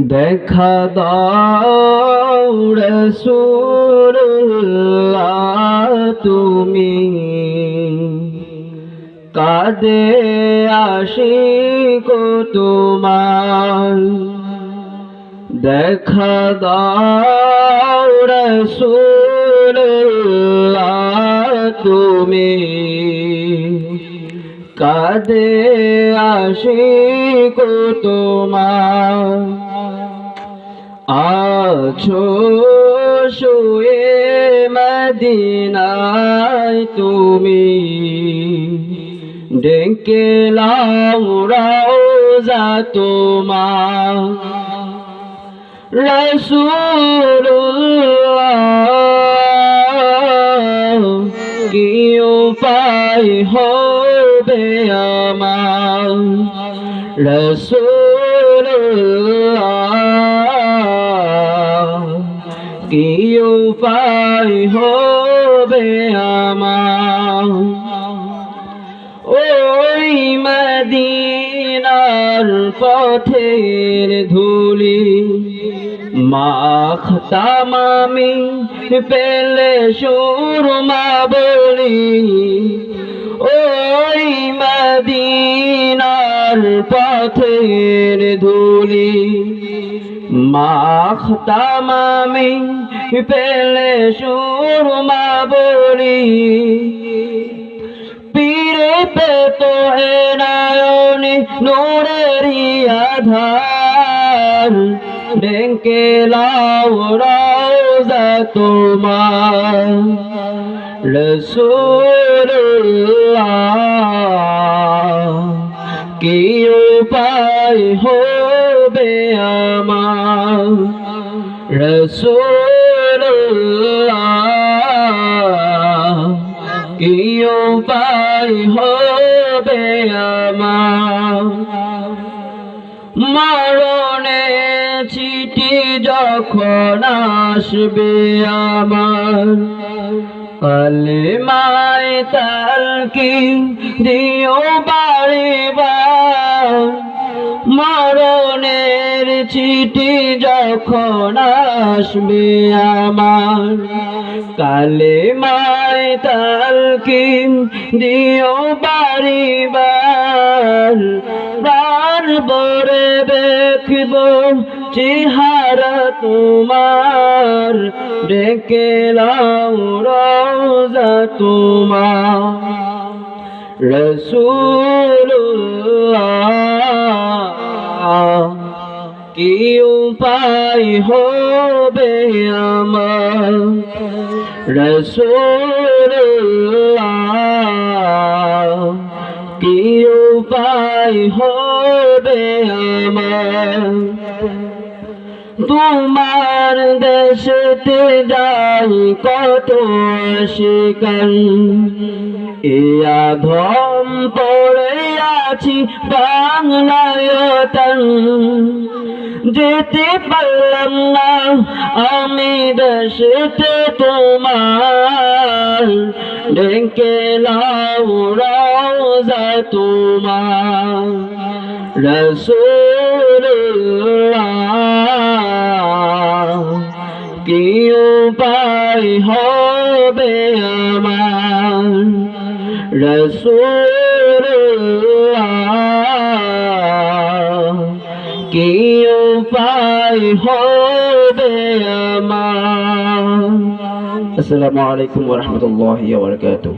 দেখা রসুল্লাহ তুমি। কাদে আশিক তোমার। দেখা রসুল্লাহ তুমি। কাদে আশিক তোমার। আছো শুয়ে মদিনায় তুমি। ডেকে লাউরাও যা তোমার। রসুল্লাহ কি উপায় হবে আমার রসুল কি উপায় হবে আমার? ওই মদিনার পথের ধুলি মাখতাম আমি পেলে সুরমা বলি, ওই মদিনার পথের ধুলি মাখতাম আমি পেলে সুরমা বলি। পীরে পেত হে নায়নি নূরেরি আধার। ডেঙ্কে লাও রওজা তোমার। রসুল্লাহ, কি উপায় হবে আমার? রসুল্লাহ কি উপায় হবে আমার। মরণে চিঠি যখন আসবে আমার। কলমায় তালকি দিও বাড়িবার। মরণের চিঠি যখন আসবে আমার কালে মায় তালকি দিও বাড়িবার। প্রাণ বরে দেখব চেহারা তোমার, ডেকে রোজা তোমার। রসুল্লাহ কি উপায় হবে আমার? রসুল্লাহ কি উপায় হবে আমার? তোমার দেশেতে যাই কত শিকান ইয়া ধম পড়ে আছি বাংলায়তন যেতে পারলাম না আমি দেশেতে তোমার। ডেকে লাও রওজা তোমার। রসুল্লাহ কি উপায় হবে আমার? রসুল্লাহ উপায় হবে আমার। আসসালামু আলাইকুম ওয়া রাহমাতুল্লাহি ওয়া বারাকাতুহু।